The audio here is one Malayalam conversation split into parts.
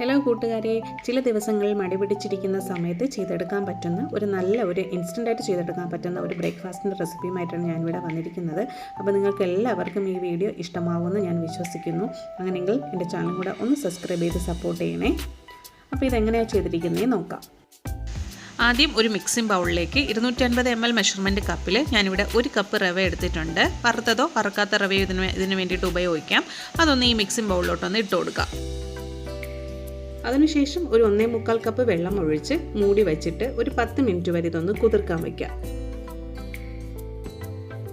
ഹലോ കൂട്ടുകാരെ ചില ദിവസങ്ങളിൽ മടി പിടിച്ചിരിക്കുന്ന സമയത്ത് ചെയ്തെടുക്കാൻ പറ്റുന്ന ഒരു നല്ല ഒരു ഇൻസ്റ്റന്റായിട്ട് ചെയ്തെടുക്കാൻ പറ്റുന്ന ഒരു ബ്രേക്ക്ഫാസ്റ്റിന്റെ റെസിപ്പിയുമായിട്ടാണ് ഞാനിവിടെ വന്നിരിക്കുന്നത്. അപ്പോൾ നിങ്ങൾക്ക് എല്ലാവർക്കും ഈ വീഡിയോ ഇഷ്ടമാവുമെന്ന് ഞാൻ വിശ്വസിക്കുന്നു. അങ്ങനെയെങ്കിൽ എന്റെ ചാനൽ കൂടെ ഒന്ന് സബ്സ്ക്രൈബ് ചെയ്ത് സപ്പോർട്ട് ചെയ്യണേ. അപ്പോൾ ഇതെങ്ങനെയാണ് ചെയ്തിരിക്കുന്നത് നോക്കാം. ആദ്യം ഒരു മിക്സിംഗ് ബൗളിലേക്ക് ഇരുന്നൂറ്റൻപത് എം എൽ മെഷർമെന്റ് കപ്പിൽ ഞാനിവിടെ ഒരു കപ്പ് റവ എടുത്തിട്ടുണ്ട്. വറുത്തതോ വറുക്കാത്ത റവയോ ഇതിന് ഇതിന് വേണ്ടിയിട്ട് ഉപയോഗിക്കാം. അതൊന്ന് ഈ മിക്സിംഗ് ബൗളിലോട്ടൊന്ന് ഇട്ട് കൊടുക്കാം. അതിനുശേഷം ഒരു ഒന്നേ മുക്കാൽ കപ്പ് വെള്ളം ഒഴിച്ച് മൂടി വെച്ചിട്ട് ഒരു പത്ത് മിനിറ്റ് വരെ ഇതൊന്ന് കുതിർക്കാൻ വയ്ക്കാം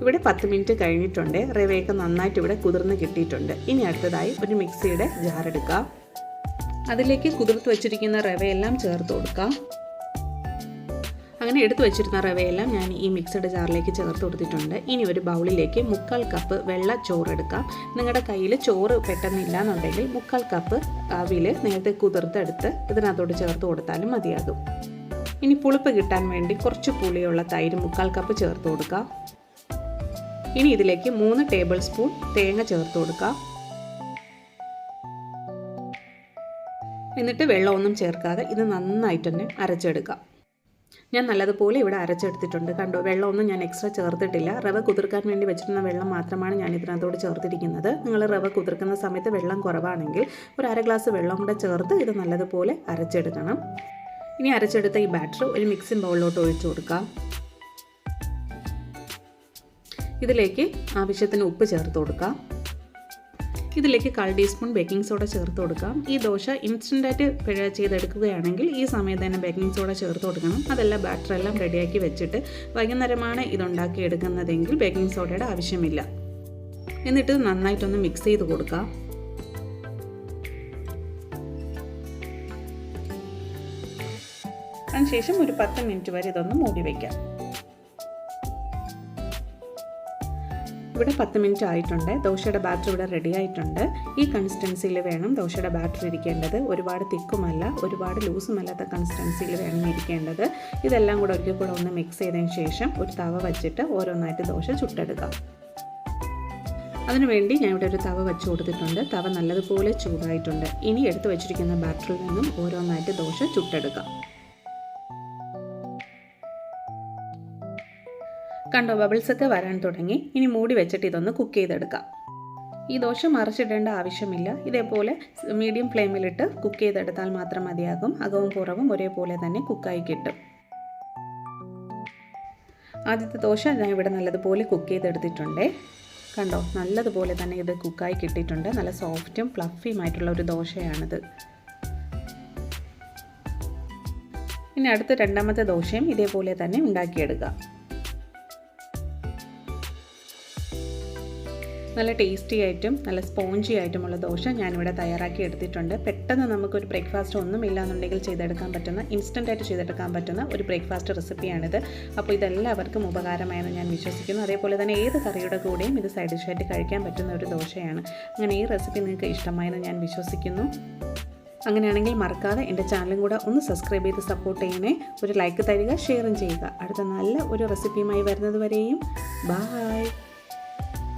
ഇവിടെ പത്ത് മിനിറ്റ് കഴിഞ്ഞിട്ടുണ്ട്. റവയൊക്കെ നന്നായിട്ട് ഇവിടെ കുതിർന്ന് കിട്ടിയിട്ടുണ്ട്. ഇനി അടുത്തതായി ഒരു മിക്സിയുടെ ജാർ എടുക്കാം. അതിലേക്ക് കുതിർത്ത് വെച്ചിരിക്കുന്ന റവയെല്ലാം ചേർത്ത് കൊടുക്കാം. അങ്ങനെ എടുത്തു വെച്ചിരുന്ന റവയെല്ലാം ഞാൻ ഈ മിക്സഡ് ജാറിലേക്ക് ചേർത്ത് കൊടുത്തിട്ടുണ്ട്. ഇനി ഒരു ബൗളിലേക്ക് മുക്കാൽ കപ്പ് വെള്ള ചോറ് എടുക്കാം. നിങ്ങളുടെ കയ്യിൽ ചോറ് പെട്ടെന്നില്ല എന്നുണ്ടെങ്കിൽ മുക്കാൽ കപ്പ് അവിൽ നേരത്തെ കുതിർത്തെടുത്ത് ഇതിനകത്തോട് ചേർത്ത് കൊടുത്താലും മതിയാകും. ഇനി പുളിപ്പ് കിട്ടാൻ വേണ്ടി കുറച്ച് പുളിയുള്ള തൈര് മുക്കാൽ കപ്പ് ചേർത്ത് കൊടുക്കാം. ഇനി ഇതിലേക്ക് മൂന്ന് ടേബിൾ സ്പൂൺ തേങ്ങ ചേർത്ത് കൊടുക്കാം. എന്നിട്ട് വെള്ളമൊന്നും ചേർക്കാതെ ഇത് നന്നായിട്ട് തന്നെ അരച്ചെടുക്കാം. ഞാൻ നല്ലതുപോലെ ഇവിടെ അരച്ചെടുത്തിട്ടുണ്ട്. കണ്ടു വെള്ളമൊന്നും ഞാൻ എക്സ്ട്രാ ചേർത്തിട്ടില്ല. റവ കുതിർക്കാൻ വേണ്ടി വെച്ചിരുന്ന വെള്ളം മാത്രമാണ് ഞാൻ ഇതിനകത്തോട് ചേർത്തിരിക്കുന്നത്. നിങ്ങൾ റവ കുതിർക്കുന്ന സമയത്ത് വെള്ളം കുറവാണെങ്കിൽ ഒരു അര ഗ്ലാസ് വെള്ളം കൂടെ ചേർത്ത് ഇത് നല്ലതുപോലെ അരച്ചെടുക്കണം. ഇനി അരച്ചെടുത്ത ഈ ബാറ്റർ ഒരു മിക്സിംഗ് ബൗളിലോട്ട് ഒഴിച്ചു കൊടുക്കാം. ഇതിലേക്ക് ആവശ്യത്തിന് ഉപ്പ് ചേർത്ത് കൊടുക്കാം. ഇതിലേക്ക് കാൽ ടീസ്പൂൺ ബേക്കിംഗ് സോഡ ചേർത്ത് കൊടുക്കാം. ഈ ദോശ ഇൻസ്റ്റന്റായിട്ട് പിഴ ചെയ്തെടുക്കുകയാണെങ്കിൽ ഈ സമയത്ത് തന്നെ ബേക്കിംഗ് സോഡ ചേർത്ത് കൊടുക്കണം. അതെല്ലാം ബാറ്ററെല്ലാം റെഡിയാക്കി വെച്ചിട്ട് വൈകുന്നേരമാണ് ഇതുണ്ടാക്കി എടുക്കുന്നതെങ്കിൽ ബേക്കിംഗ് സോഡയുടെ ആവശ്യമില്ല. എന്നിട്ട് നന്നായിട്ടൊന്ന് മിക്സ് ചെയ്ത് കൊടുക്കാം. അതിനുശേഷം ഒരു പത്ത് മിനിറ്റ് വരെ ഇതൊന്ന് മൂടി വയ്ക്കാം ഇവിടെ പത്ത് മിനിറ്റ് ആയിട്ടുണ്ട്. ദോശയുടെ ബാറ്റർ ഇവിടെ റെഡി ആയിട്ടുണ്ട്. ഈ കൺസിസ്റ്റൻസിയിൽ വേണം ദോശയുടെ ബാറ്റർ ഇരിക്കേണ്ടത്. ഒരുപാട് തിക്കുമല്ല ഒരുപാട് ലൂസുമല്ലാത്ത കൺസിസ്റ്റൻസിയിൽ വേണം ഇരിക്കേണ്ടത്. ഇതെല്ലാം കൂടെ ഒരിക്കൽ കൂടെ ഒന്ന് മിക്സ് ചെയ്തതിന് ശേഷം ഒരു തവ വച്ചിട്ട് ഓരോന്നായിട്ട് ദോശ ചുട്ടെടുക്കാം. അതിനുവേണ്ടി ഞാൻ ഇവിടെ ഒരു തവ വെച്ച് കൊടുത്തിട്ടുണ്ട്. തവ നല്ലതുപോലെ ചൂടായിട്ടുണ്ട്. ഇനി എടുത്തു വെച്ചിരിക്കുന്ന ബാറ്ററിൽ നിന്നും ഓരോന്നായിട്ട് ദോശ ചുട്ടെടുക്കാം. കണ്ടോ ബബിൾസ് ഒക്കെ വരാൻ തുടങ്ങി. ഇനി മൂടി വെച്ചിട്ട് ഇതൊന്ന് കുക്ക് ചെയ്തെടുക്കാം. ഈ ദോശ മറിച്ചിടേണ്ട ആവശ്യമില്ല. ഇതേപോലെ മീഡിയം ഫ്ലെയിമിലിട്ട് കുക്ക് ചെയ്തെടുത്താൽ മാത്രം മതിയാകും. അകവും പുറവും ഒരേപോലെ തന്നെ കുക്കായി കിട്ടും. ആദ്യത്തെ ദോശ ഞാൻ ഇവിടെ നല്ലതുപോലെ കുക്ക് ചെയ്തെടുത്തിട്ടുണ്ട്. കണ്ടോ നല്ലതുപോലെ തന്നെ ഇത് കുക്കായി കിട്ടിയിട്ടുണ്ട്. നല്ല സോഫ്റ്റും ഫ്ലഫിയുമായിട്ടുള്ള ഒരു ദോശയാണിത്. ഇനി അടുത്ത രണ്ടാമത്തെ ദോശയും ഇതേപോലെ തന്നെ ഉണ്ടാക്കിയെടുക്കുക നല്ല ടേസ്റ്റി ആയിട്ടും നല്ല സ്പോഞ്ചി ആയിട്ടുമുള്ള ദോശ ഞാനിവിടെ തയ്യാറാക്കി എടുത്തിട്ടുണ്ട്. പെട്ടെന്ന് നമുക്കൊരു ബ്രേക്ക്ഫാസ്റ്റ് ഒന്നും ഇല്ലാന്നുണ്ടെങ്കിൽ ചെയ്തെടുക്കാൻ പറ്റുന്ന ഇൻസ്റ്റന്റ് ആയിട്ട് ചെയ്തെടുക്കാൻ പറ്റുന്ന ഒരു ബ്രേക്ക്ഫാസ്റ്റ് റെസിപ്പിയാണിത് അപ്പോൾ ഇതെല്ലാവർക്കും ഉപകാരമായെന്ന് ഞാൻ വിശ്വസിക്കുന്നു. അതേപോലെ തന്നെ ഏത് കറിയുടെ കൂടെയും ഇത് സൈഡ് ഡിഷായിട്ട് കഴിക്കാൻ പറ്റുന്ന ഒരു ദോശയാണ്. അങ്ങനെ ഈ റെസിപ്പി നിങ്ങൾക്ക് ഇഷ്ടമായെന്ന് ഞാൻ വിശ്വസിക്കുന്നു. അങ്ങനെയാണെങ്കിൽ മറക്കാതെ എന്റെ ചാനലും കൂടെ ഒന്ന് സബ്സ്ക്രൈബ് ചെയ്ത് സപ്പോർട്ട് ചെയ്യണേ. ഒരു ലൈക്ക് തരിക ഷെയറും ചെയ്യുക. അടുത്ത നല്ല ഒരു റെസിപ്പിയുമായി വരുന്നത് വരെയും. ബായ്